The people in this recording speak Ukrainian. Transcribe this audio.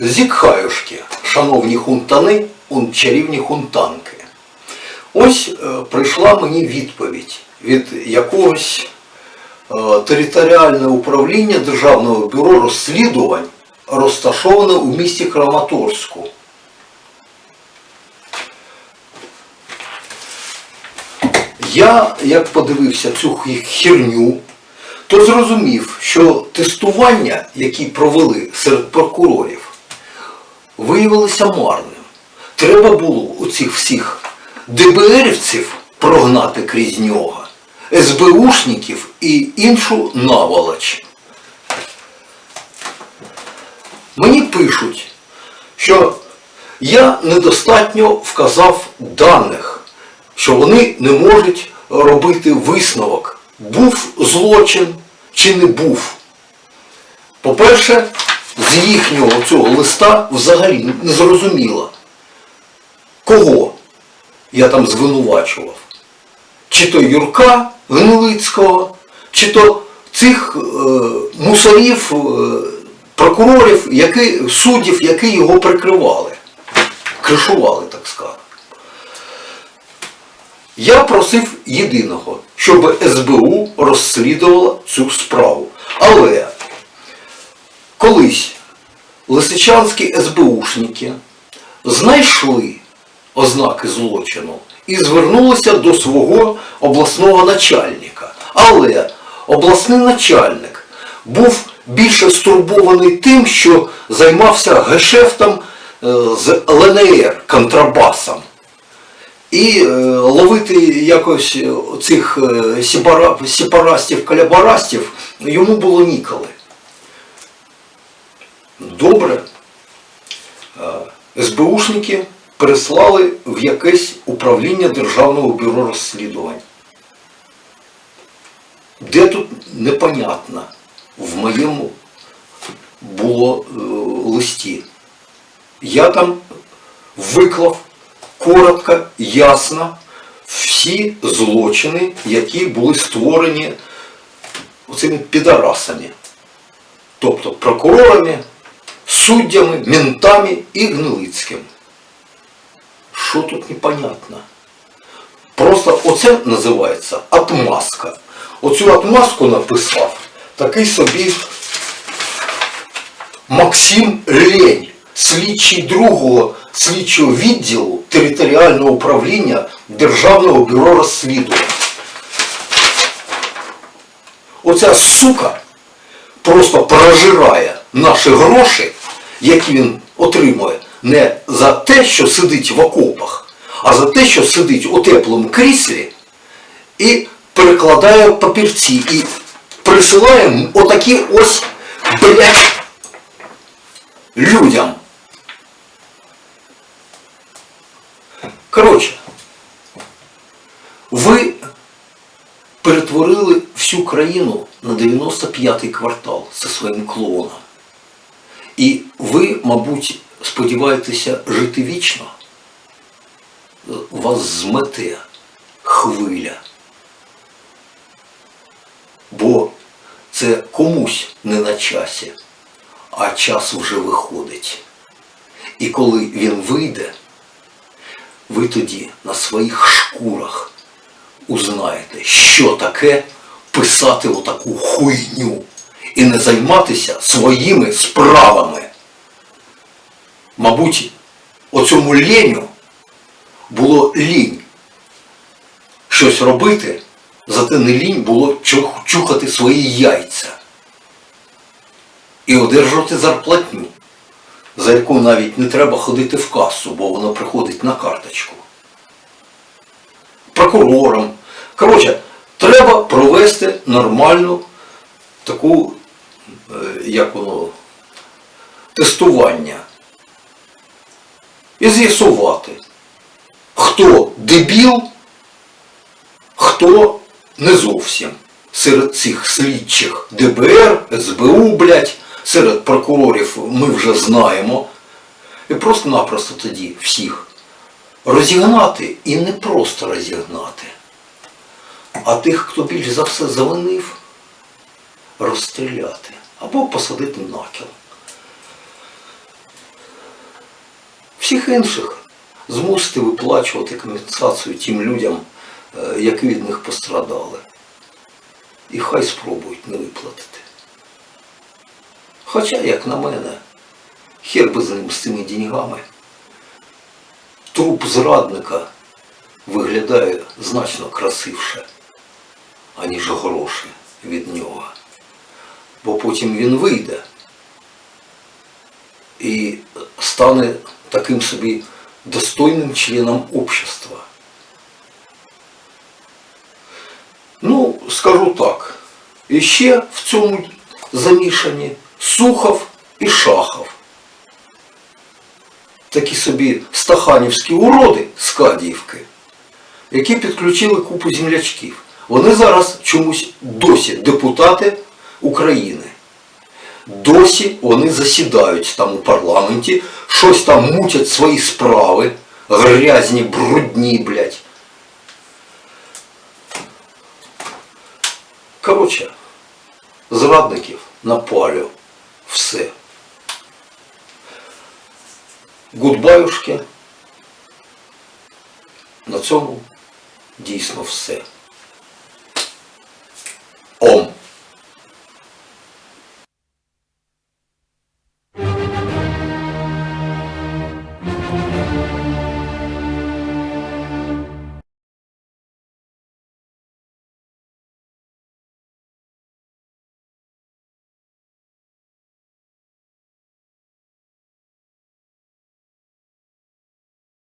Зікхаюшки, шановні хунтани, чарівні хунтанки. Ось е, прийшла мені відповідь від якогось е, територіальне управління Державного бюро розслідувань, розташоване у місті Краматорську. Я, як подивився цю хі- херню, то зрозумів, що тестування, які провели серед прокурорів, виявилося марним. Треба було у цих всіх ДБРівців прогнати крізь нього, СБУшників і іншу наволоч. Мені пишуть, що я недостатньо вказав даних, що вони не можуть робити висновок, був злочин чи не був. По-перше, з їхнього цього листа взагалі не зрозуміло, кого я там звинувачував. Чи то Юрка Гнилицького, чи то цих е, мусорів, е, прокурорів, які, суддів, які його прикривали, кришували, так сказати. Я просив єдиного, щоб СБУ розслідувала цю справу. Але колись лисичанські СБУшники знайшли ознаки злочину і звернулися до свого обласного начальника. Але обласний начальник був більше стурбований тим, що займався гешефтом е, з ЛНР контрабасом. І е, ловити якось е, цих сепара, сепарастів, коляборастів йому було ніколи. Добре. Е, СБУшники переслали в якесь управління Державного бюро розслідувань. Де тут непонятно в моєму було е, листі. Я там виклав коротко, ясно всі злочини, які були створені оцими підарасами. Тобто прокурорами, суддями, ментами і Гнилицьким. Що тут непонятно? Просто оце називається отмазка. Оцю отмазку написав такий собі Максим Лень, слідчий другого слідчого відділу територіального управління Державного бюро розслідувань. Оця сука просто прожирає наші гроші, які він отримує не за те, що сидить в окопах, а за те, що сидить у теплому кріслі і перекладає папірці і присилає отакі ось, блядь, людям. Коротше, ви перетворили всю країну на 95-й квартал зі своїм клоуном. І ви, мабуть, сподіваєтеся жити вічно. Вас змете хвиля. Бо це комусь не на часі, а час вже виходить. І коли він вийде, ви тоді на своїх шкурах узнаєте, що таке писати отаку хуйню і не займатися своїми справами. Мабуть, оцьому ліню було лінь щось робити, зате не лінь було чухати свої яйця і одержувати зарплатню, за яку навіть не треба ходити в касу, бо воно приходить на карточку. Прокурорам. Коротше, треба провести нормальну таку, як воно, тестування. І з'ясувати, хто дебіл, хто не зовсім. Серед цих слідчих ДБР, СБУ, блядь, серед прокурорів ми вже знаємо. І просто-напросто тоді всіх розігнати і не просто розігнати, а тих, хто більш за все завинив, розстріляти або посадити на кіл. всіх інших змусити виплачувати компенсацію тим людям, е, які від них пострадали. І хай спробують не виплатити. Хоча, як на мене, хер би з ним з цими деньгами. Труп зрадника виглядає значно красивше, аніж гроші від нього. Бо потім він вийде і стане таким собі достойним членом общества. Ну, скажу так, і ще в цьому замішані Сухов і Шахов. Такі собі стаханівські уроди з Кадіївки, які підключили купу землячків. Вони зараз чомусь досі депутати України. Досі вони засідають там у парламенті, щось там мутять свої справи, грязні, брудні, блядь. Коротше, зрадників напалю. Все. Гудбаюшки. На цьому дійсно все.